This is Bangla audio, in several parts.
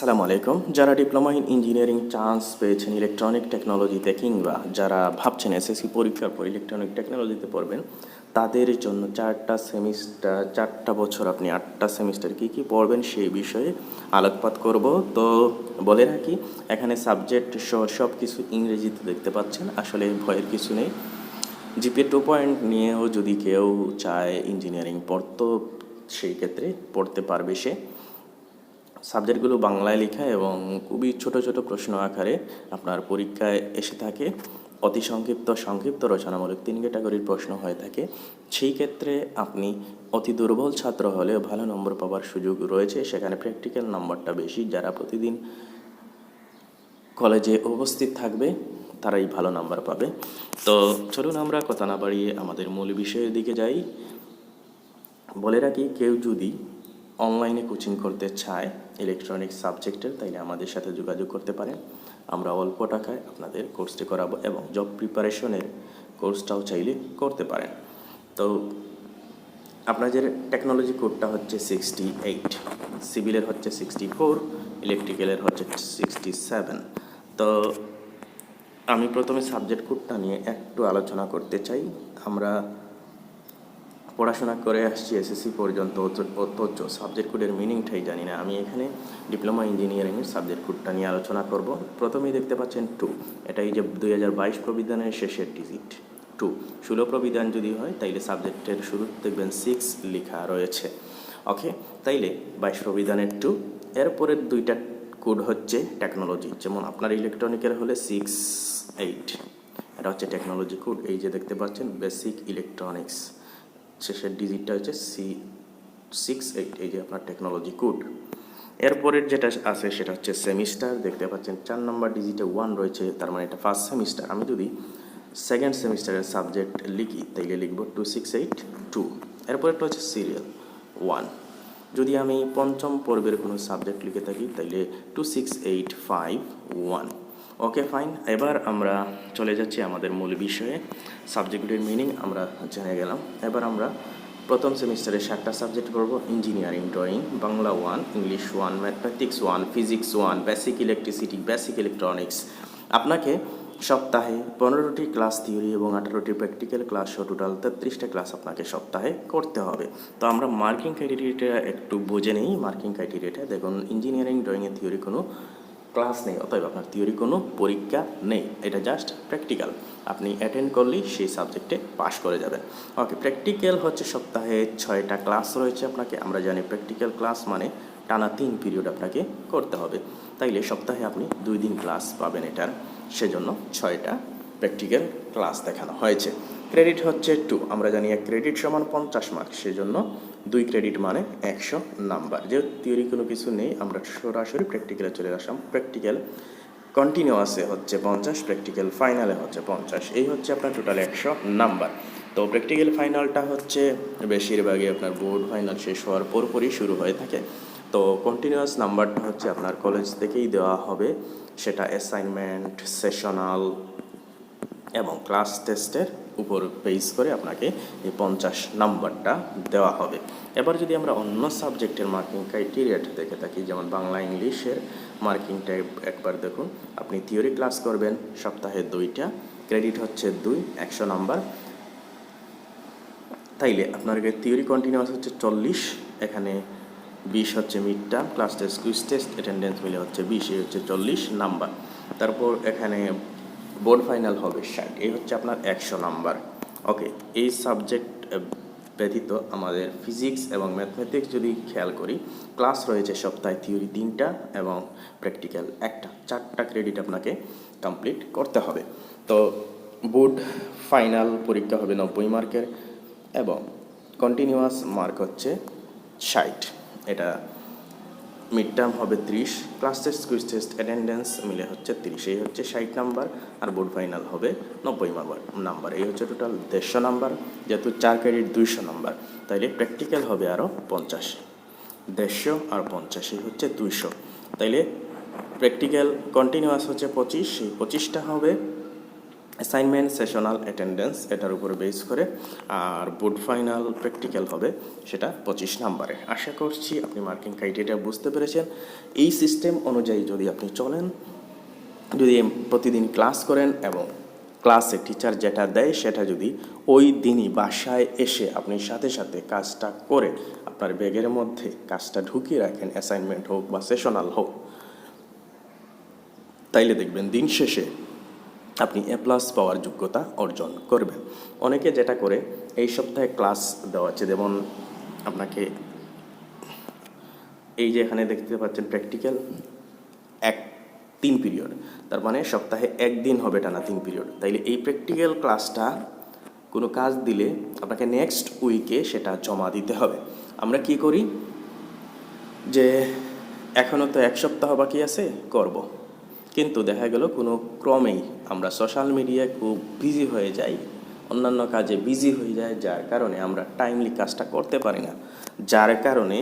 আসসালামু আলাইকুম যারা ডিপ্লোমা ইন ইঞ্জিনিয়ারিং চান্স পেয়েছেন ইলেকট্রনিক টেকনোলজিতে কিংবা যারা ভাবছেন এসএসসি পরীক্ষার পর ইলেকট্রনিক টেকনোলজিতে পড়বেন, তাদের জন্য চারটা সেমিস্টার চারটা বছর আপনি আটটা সেমিস্টার কী কী পড়বেন সেই বিষয়ে আলোকপাত করব। তো বলে রাখি, এখানে সাবজেক্ট সব কিছু ইংরেজিতে দেখতে পাচ্ছেন, আসলে ভয়ের কিছু নেই। জিপি টু পয়েন্ট নিয়েও যদি কেউ চায় ইঞ্জিনিয়ারিং পড়তো, সেই ক্ষেত্রে পড়তে পারবে সে। সাবজেক্টগুলো বাংলায় লেখা এবং খুবই ছোট ছোট প্রশ্ন আকারে আপনার পরীক্ষায় এসে থাকে। অতি সংক্ষিপ্ত সংক্ষিপ্ত রচনামূলক তিন ক্যাটাগরির প্রশ্ন হয়ে থাকে। সেই ক্ষেত্রে আপনি অতি দুর্বল ছাত্র হলেও ভালো নম্বর পাওয়ার সুযোগ রয়েছে। সেখানে প্র্যাকটিক্যাল নাম্বারটা বেশি। যারা প্রতিদিন কলেজে উপস্থিত থাকবে, তারাই ভালো নাম্বার পাবে। তো চলুন আমরা কথা না বাড়িয়ে আমাদের মূল বিষয়ের দিকে যাই। বলে রাখি, কেউ যদি অনলাইনে কোচিং করতে চায় ইলেকট্রনিক্স সাবজেক্টের তাইলে আমাদের সাথে যোগাযোগ করতে পারেন। আমরা অল্প টাকায় আপনাদের কোর্সটি করাবো এবং জব প্রিপারেশনের কোর্সটাও চাইলে করতে পারেন। তো আপনাদের টেকনোলজি কোডটা হচ্ছে সিক্সটি এইট সিভিলের হচ্ছে সিক্সটি ফোর ইলেকট্রিক্যালের হচ্ছে সিক্সটি সেভেন তো আমি প্রথমে সাবজেক্ট কোডটা নিয়ে একটু আলোচনা করতে চাই। আমরা পড়াশোনা করে আসছি এসএসসি পর্যন্ত। অথচ- সাবজেক্ট কোডের মিনিংটাই জানি না। আমি এখানে ডিপ্লোমা ইঞ্জিনিয়ারিংয়ের সাবজেক্ট কোডটা নিয়ে আলোচনা করব। প্রথমেই দেখতে পাচ্ছেন টু এটা এই যে দুই হাজার বাইশ প্রবিধানের শেষের ডিজিট টু ষোলো প্রবিধান যদি হয়, তাইলে সাবজেক্টের শুরু দেখবেন সিক্স লেখা রয়েছে। ওকে তাইলে বাইশ প্রবিধানের টু এরপরের দুইটা কোড হচ্ছে টেকনোলজি যেমন আপনার ইলেকট্রনিকের হলে সিক্স এইট এটা হচ্ছে টেকনোলজি কোড এই যে দেখতে পাচ্ছেন বেসিক ইলেকট্রনিক্স শেষের ডিজিটটা হচ্ছে সি সিক্স এইট এই যে আপনার টেকনোলজি কোড এরপরের যেটা আছে সেটা হচ্ছে সেমিস্টার দেখতে পাচ্ছেন চার নম্বর ডিজিটে ওয়ান রয়েছে, তার মানে এটা ফার্স্ট সেমিস্টার আমি যদি সেকেন্ড সেমিস্টারের সাবজেক্ট লিখি, তাইলে লিখব টু সিক্স এইট টু এরপরেরটা হচ্ছে সিরিয়াল ওয়ান যদি আমি পঞ্চম পর্বের কোনো সাবজেক্ট লিখে থাকি, তাইলে two six eight five one okay fine এবার আমরা চলে যাচ্ছি আমাদের মূল বিষয়ে। সাবজেক্টগুলির মিনিং আমরা জেনে গেলাম। এবার আমরা প্রথম সেমিস্টারে সাতটা সাবজেক্ট পড়ব engineering drawing Bangla one English one mathematics one physics one basic electricity basic electronics আপনাকে সপ্তাহে পনেরোটি ক্লাস থিওরি এবং আঠারোটি প্র্যাকটিক্যাল ক্লাস সহ টোটাল তেত্রিশটা ক্লাস আপনাকে সপ্তাহে করতে হবে। তো আমরা মার্কিং ক্রাইটেরিয়াটা একটু বুঝে নিই। মার্কিং ক্রাইটেরিয়াটা দেখুন ইঞ্জিনিয়ারিং ড্রয়িংয়ের থিওরি কোনো ক্লাস নেই, অতএব আপনার থিওরি কোনো পরীক্ষা নেই। এটা জাস্ট প্র্যাকটিক্যাল আপনি অ্যাটেন্ড করলেই সেই সাবজেক্টে পাশ করে যাবেন। ওকে প্র্যাকটিক্যাল হচ্ছে সপ্তাহে ছয়টা ক্লাস রয়েছে আপনাকে। আমরা জানি প্র্যাকটিক্যাল ক্লাস মানে টানা তিন পিরিয়ড আপনাকে করতে হবে। তাইলে সপ্তাহে আপনি দুই দিন ক্লাস পাবেন এটার। সেজন্য ছয়টা প্র্যাকটিক্যাল ক্লাস দেখানো হয়েছে। ক্রেডিট হচ্ছে টু। আমরা জানি এক ক্রেডিট সমান পঞ্চাশ মার্ক সেজন্য দুই ক্রেডিট মানে একশো নাম্বার। যে থিওরি কোনো কিছু নেই, আমরা সরাসরি প্র্যাকটিক্যালে চলে আসলাম। প্র্যাকটিক্যাল কন্টিনিউয়াসে হচ্ছে পঞ্চাশ প্র্যাকটিক্যাল ফাইনালে হচ্ছে পঞ্চাশ। এই হচ্ছে আপনার টোটাল একশো নাম্বার। তো প্র্যাকটিক্যাল ফাইনালটা হচ্ছে বেশিরভাগই আপনার বোর্ড ফাইনাল শেষ হওয়ার পরপরই শুরু হয়ে থাকে। তো কন্টিনিউয়াস নাম্বারটা হচ্ছে আপনার কলেজ থেকেই দেওয়া হবে। সেটা অ্যাসাইনমেন্ট সেশনাল এবং ক্লাস টেস্টের উপর বেস করে আপনাকে এই পঞ্চাশ নাম্বারটা দেওয়া হবে। এবার যদি আমরা অন্য সাবজেক্টের মার্কিং ক্রাইটেরিয়াটা দেখে থাকি, যেমন বাংলা ইংলিশের মার্কিংটা একবার দেখুন, আপনি থিওরি ক্লাস করবেন, সপ্তাহে দুইটা ক্রেডিট হচ্ছে দুই, একশো নাম্বার। তাইলে আপনার থিওরি কন্টিনিউয়াস হচ্ছে চল্লিশ, এখানে বিশ হচ্ছে mid term class test quiz test attendance মিলে হচ্ছে বিশ হচ্ছে চল্লিশ নাম্বার। তারপর এখানে বোর্ড ফাইনাল হবে ষাট। এই হচ্ছে আপনার একশো নাম্বার। ওকে এই সাবজেক্ট ব্যতীত আমাদের ফিজিক্স এবং ম্যাথমেটিক্স যদি খেয়াল করি ক্লাস রয়েছে সপ্তাহে থিওরি তিনটা এবং প্র্যাকটিক্যাল একটা। চারটা ক্রেডিট আপনাকে কমপ্লিট করতে হবে। তো বোর্ড ফাইনাল পরীক্ষা হবে নব্বই মার্কের এবং কন্টিনিউয়াস মার্ক হচ্ছে ষাট। এটা মিড টার্ম হবে ত্রিশ class test quiz test attendance মিলে হচ্ছে তিরিশ। এই হচ্ছে ষাট নাম্বার আর বোর্ড ফাইনাল হবে নব্বই নাম্বার। নাম্বার, এই হচ্ছে টোটাল দেড়শো নাম্বার, যেহেতু চার ক্রেডিট দুইশো নাম্বার, তাইলে প্র্যাকটিক্যাল হবে আরও পঞ্চাশ। দেড়শো আর পঞ্চাশ, এই হচ্ছে দুইশো। তাইলে প্র্যাকটিক্যাল কন্টিনিউয়াস হচ্ছে পঁচিশ সেই পঁচিশটা হবে অ্যাসাইনমেন্ট সেশনাল অ্যাটেন্ডেন্স এটার উপরে বেস করে, আর বোর্ড ফাইনাল প্র্যাকটিক্যাল হবে, সেটা পঁচিশ নাম্বারে। আশা করছি আপনি মার্কিং ক্রাইটেরিয়া বুঝতে পেরেছেন। এই সিস্টেম অনুযায়ী যদি আপনি চলেন, যদি প্রতিদিন ক্লাস করেন এবং ক্লাসে টিচার যেটা দেয়, সেটা যদি ওই দিনই বাসায় এসে আপনি সাথে সাথে কাজটা করে আপনার ব্যাগের মধ্যে কাজটা ঢুকিয়ে রাখেন অ্যাসাইনমেন্ট হোক বা সেশনাল হোক, তাইলে দেখবেন দিন শেষে আপনি এ প্লাস পাওয়ার যোগ্যতা অর্জন করবেন। অনেকে যেটা করে, এই সপ্তাহে ক্লাস দেওয়া হচ্ছে যেমন আপনাকে এই যে এখানে দেখতে পাচ্ছেন প্র্যাকটিক্যাল এক, তিন পিরিয়ড তার মানে সপ্তাহে একদিন হবে টানা তিন পিরিয়ড তাইলে এই প্র্যাকটিক্যাল ক্লাসটা কোনো কাজ দিলে আপনাকে নেক্সট উইকে সেটা জমা দিতে হবে। আমরা কি করি? যে এখনও তো এক সপ্তাহ বাকি আছে, করব। কিন্তু দেখা গেল কোনো ক্রমেই আমরা সোশ্যাল মিডিয়ায় খুব বিজি হয়ে যাই, অন্যান্য কাজে বিজি হয়ে যায় যার কারণে আমরা টাইমলি কাজটা করতে পারি না। যার কারণে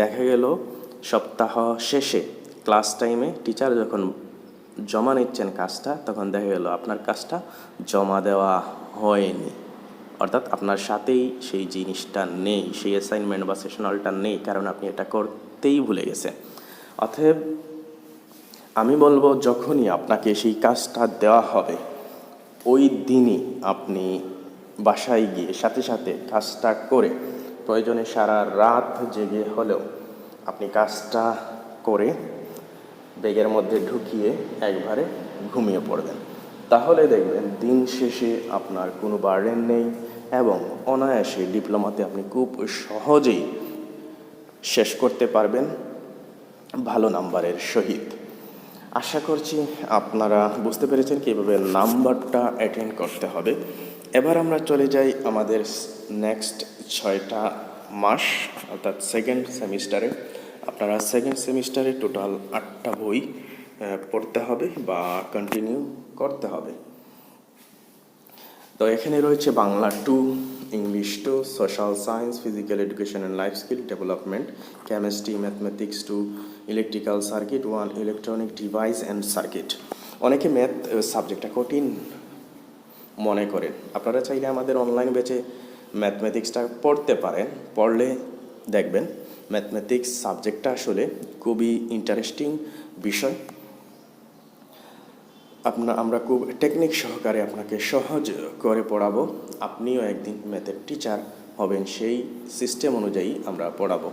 দেখা গেল সপ্তাহ শেষে ক্লাস টাইমে টিচার যখন জমা নিচ্ছেন কাজটা, তখন দেখা গেল আপনার কাজটা জমা দেওয়া হয়নি। অর্থাৎ আপনার সাথেই সেই জিনিসটা নেই, সেই অ্যাসাইনমেন্ট বা সেশনালটা নেই, কারণ আপনি এটা করতেই ভুলে গেছেন। অতএব আমি বলব, যখনই আপনাকে সেই কাজটা দেওয়া হবে, ওই দিনই আপনি বাসায় গিয়ে সাথে সাথে কাজটা করে, প্রয়োজনে সারা রাত জেগে হলেও আপনি কাজটা করে ব্যাগের মধ্যে ঢুকিয়ে একবারে ঘুমিয়ে পড়বেন। তাহলে দেখবেন দিন শেষে আপনার কোনো বার্ডেন নেই এবং অনায়াসে ডিপ্লোমাতে আপনি খুব সহজেই শেষ করতে পারবেন। ভালো নাম্বারের সহিত। আশা করছি আপনারা বুঝতে পেরেছেন কীভাবে নাম্বারটা অ্যাটেন্ড করতে হবে। এবার আমরা চলে যাই আমাদের নেক্সট ছয়টা মাস, অর্থাৎ সেকেন্ড সেমিস্টারে আপনারা সেকেন্ড সেমিস্টারে টোটাল আটটা বই পড়তে হবে বা কন্টিনিউ করতে হবে। তো এখানে রয়েছে Bangla two English two social science physical education and life skill development chemistry mathematics two electrical circuit one electronic device and circuit অনেকে ম্যাথ সাবজেক্টটা কঠিন মনে করেন। আপনারা চাইলে আমাদের অনলাইন বেচে ম্যাথমেটিক্সটা পড়তে পারেন। পড়লে দেখবেন ম্যাথমেটিক্স সাবজেক্টটা আসলে খুবই ইন্টারেস্টিং বিষয়। আপনার, আমরা খুব টেকনিক সহকারে আপনাকে সহজ করে পড়াবো। আপনিও একদিন ম্যাথের টিচার হবেন, সেই সিস্টেম অনুযায়ী আমরা পড়াবো।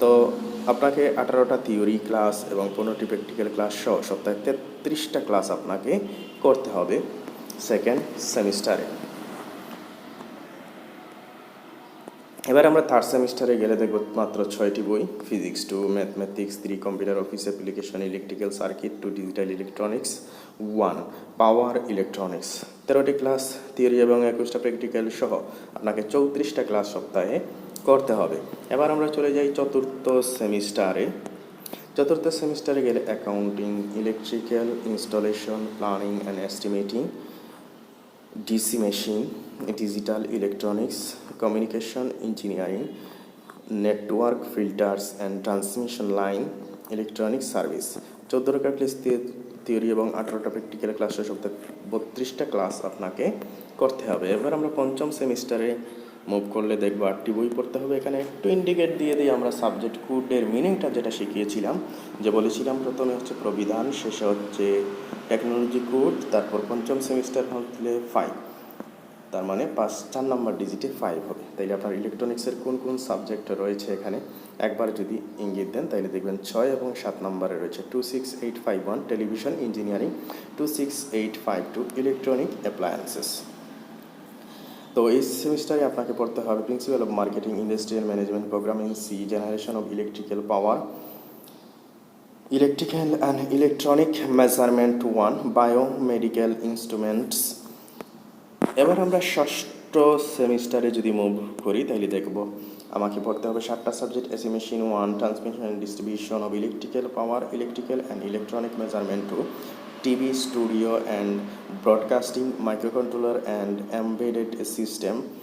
তো আপনাকে আঠারোটা থিওরি ক্লাস এবং পনেরোটি প্র্যাকটিক্যাল ক্লাস সহ সপ্তাহে তেত্রিশটা ক্লাস আপনাকে করতে হবে সেকেন্ড সেমিস্টারে এবার আমরা থার্ড সেমিস্টারে গেলে দেখব মাত্র ছয়টি বই physics two mathematics three computer office application electrical circuit two digital electronics one power electronics তেরোটি ক্লাস থিওরি এবং একুশটা প্র্যাকটিক্যাল সহ আপনাকে চৌত্রিশটা ক্লাস সপ্তাহে করতে হবে। এবার আমরা চলে যাই চতুর্থ সেমিস্টারে চতুর্থ সেমিস্টারে গেলে accounting electrical installation planning and estimating DC machine digital electronics communication engineering network filters and transmission line electronic service চোদ্দোটা ক্লাস থিওরি এবং আঠারোটা প্র্যাকটিক্যাল ক্লাসের সপ্তাহে বত্রিশটা ক্লাস আপনাকে করতে হবে। এবার আমরা পঞ্চম সেমিস্টারে মুভ করলে দেখব আটটি বই পড়তে হবে এখানে। একটু ইন্ডিকেট দিয়ে দিই, আমরা সাবজেক্ট কোডের মিনিংটা যেটা শিখিয়েছিলাম, যে বলেছিলাম প্রথমে হচ্ছে প্রবিধান, শেষে হচ্ছে টেকনোলজি কোড তারপর পঞ্চম সেমিস্টার হলে ফাইভ তার মানে পাঁচ, চার নাম্বার ডিজিটে ফাইভ হবে। তাইলে আপনার ইলেকট্রনিক্সের কোন কোন সাবজেক্ট রয়েছে এখানে? একবার যদি ইঙ্গিত দেন, তাইলে দেখবেন ছয় এবং সাত নম্বরে রয়েছে। Two six eight five one television engineering two six eight five two electronic appliances তো এই সেমিস্টারে আপনাকে পড়তে হবে principal of marketing industrial management programming C generation of electrical power electrical and electronic measurement one biomedical instruments এবার আমরা ষষ্ঠ সেমিস্টারে যদি মুভ করি, তাহলে দেখব আমাকে পড়তে হবে সাতটা subject AC machine one transmission and distribution of electrical power electrical and electronic measurement two TV studio and broadcasting microcontroller and embedded system,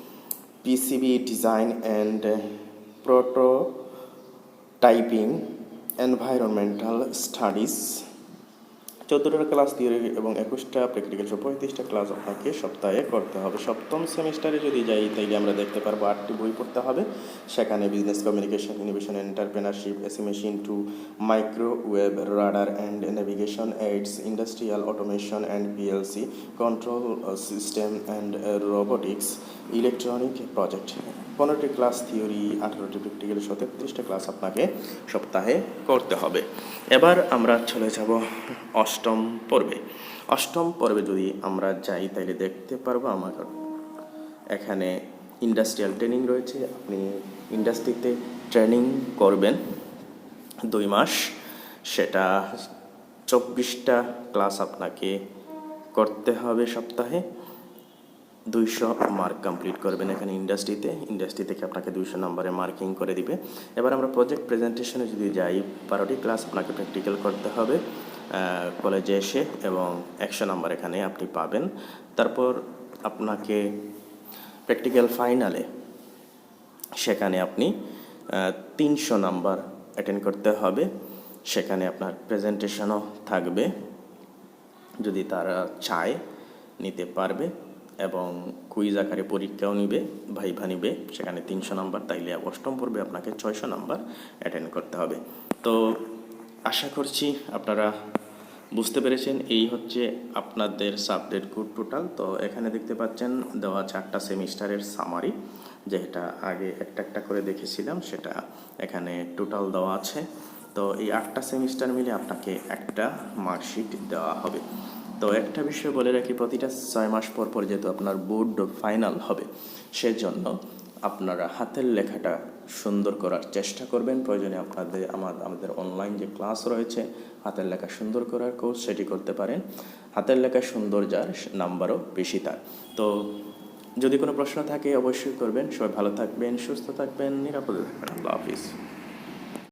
PCB design and uh, prototyping, environmental studies, চোদ্দোটা ক্লাস থিওরি এবং একুশটা প্র্যাকটিক্যাল সহ পঁয়ত্রিশটা ক্লাস আপনাকে সপ্তাহে করতে হবে। সপ্তম সেমিস্টারে যদি যাই, তাইলে আমরা দেখতে পারব আটটি বই পড়তে হবে। সেখানে business communication innovation entrepreneurship AC machine two microwave radar and navigation aids industrial automation and PLC control system and robotics electronic project পনেরোটি ক্লাস থিওরি আঠারোটি প্র্যাকটিক্যাল সহ তেত্রিশটা ক্লাস আপনাকে সপ্তাহে করতে হবে। এবার আমরা চলে যাব অষ্টম পর্বে। অষ্টম পর্বে যদি আমরা যাই তাহলে দেখতে পারব আমার এখানে ইন্ডাস্ট্রিয়াল ট্রেনিং রয়েছে। আপনি ইন্ডাস্ট্রিতে ট্রেনিং করবেন দুই মাস। সেটা চব্বিশটা ক্লাস আপনাকে করতে হবে সপ্তাহে। দুইশো মার্ক কমপ্লিট করবেন এখানে ইন্ডাস্ট্রিতে। ইন্ডাস্ট্রি থেকে আপনাকে দুইশো নম্বরে মার্কিং করে দিবে। এবার আমরা প্রজেক্ট প্রেজেন্টেশনে যদি যাই, বারোটি ক্লাস আপনাকে প্র্যাকটিক্যাল করতে হবে। কলেজে এসে এবং একশো নাম্বার এখানে আপনি পাবেন। তারপর আপনাকে প্র্যাকটিক্যাল ফাইনালে সেখানে আপনি তিনশো নাম্বার অ্যাটেন্ড করতে হবে। সেখানে আপনার প্রেজেন্টেশনও থাকবে, যদি তারা চায় নিতে পারবে এবং কুইজ আকারে পরীক্ষাও নিবে ভাইভা নিবে, সেখানে তিনশো নাম্বার তাইলে অষ্টম পর্বে আপনাকে ছয়শো নাম্বার অ্যাটেন্ড করতে হবে। তো আশা করছি আপনারা বুঝতে পেরেছেন। এই হচ্ছে আপনাদের সাবজেক্ট গুড টোটাল তো এখানে দেখতে পাচ্ছেন, দেওয়া চারটা সেমিস্টারের সামারি যেটা আগে একটা একটা করে দেখেছিলাম, সেটা এখানে টোটাল দেওয়া আছে। তো এই আটটা সেমিস্টার মিলে আপনাকে একটা মার্কশিট দেওয়া হবে। তো একটা বিষয় বলে রাখি, প্রতিটা ছয় মাস পর পর যেহেতু আপনার বোর্ড ফাইনাল হবে, সেজন্য আপনারা হাতের লেখাটা সুন্দর করার চেষ্টা করবেন। প্রয়োজনে আপনাদের আমাদের আমাদের অনলাইন যে ক্লাস রয়েছে, হাতের লেখা সুন্দর করার কোর্স সেটি করতে পারেন। হাতের লেখা সুন্দর যার নাম্বারও বেশি তার। তো যদি কোনো প্রশ্ন থাকে, অবশ্যই করবেন। সবাই ভালো থাকবেন, সুস্থ থাকবেন, নিরাপদে থাকবেন। আল্লাহ হাফিজ।